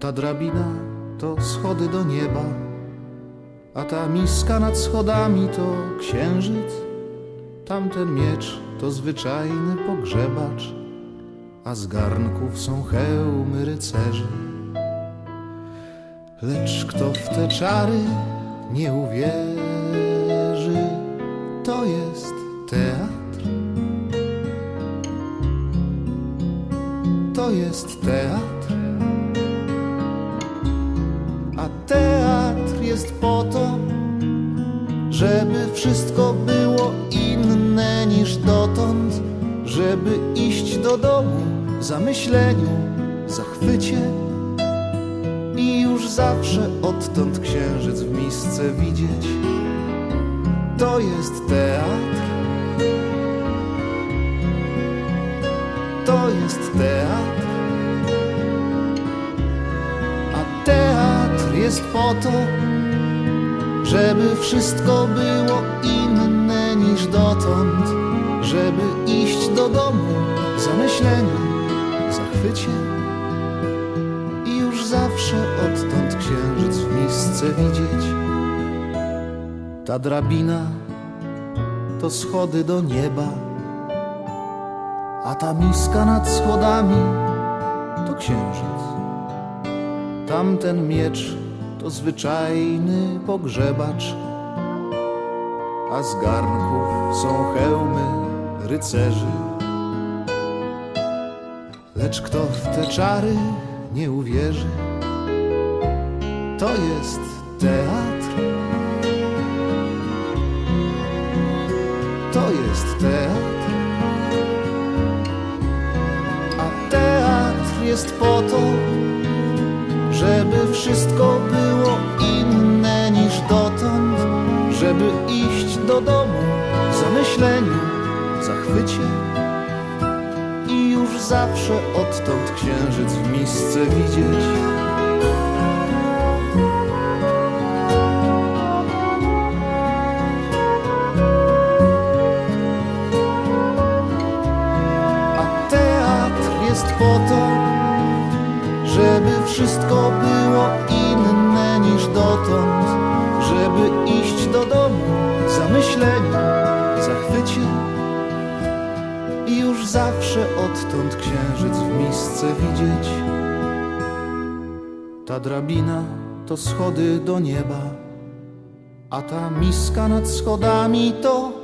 Ta drabina to schody do nieba, a ta miska nad schodami to księżyc. Tamten miecz to zwyczajny pogrzebacz, a z garnków są hełmy rycerzy. Lecz kto w te czary nie uwierzy, to jest teatr. To jest teatr. Jest po to, żeby wszystko było inne niż dotąd, żeby iść do domu w zamyśleniu, zachwycie i już zawsze odtąd księżyc w misce widzieć. To jest teatr. To jest teatr. A teatr jest po to, żeby wszystko było inne niż dotąd, żeby iść do domu w zamyśleniu, zachwycie i już zawsze odtąd księżyc w misce widzieć. Ta drabina to schody do nieba, a ta miska nad schodami to księżyc. Tamten miecz to zwyczajny pogrzebacz, a z garnków są hełmy rycerzy. Lecz kto w te czary nie uwierzy, to jest teatr. To jest teatr. A teatr jest po to, żeby wszystko w zamyśleniu, zachwycie i już zawsze odtąd księżyc w misce widzieć. A teatr jest po to, żeby wszystko było inne niż dotąd, żeby iść do domu w zawsze odtąd księżyc w misce widzieć. Ta drabina to schody do nieba, a ta miska nad schodami to.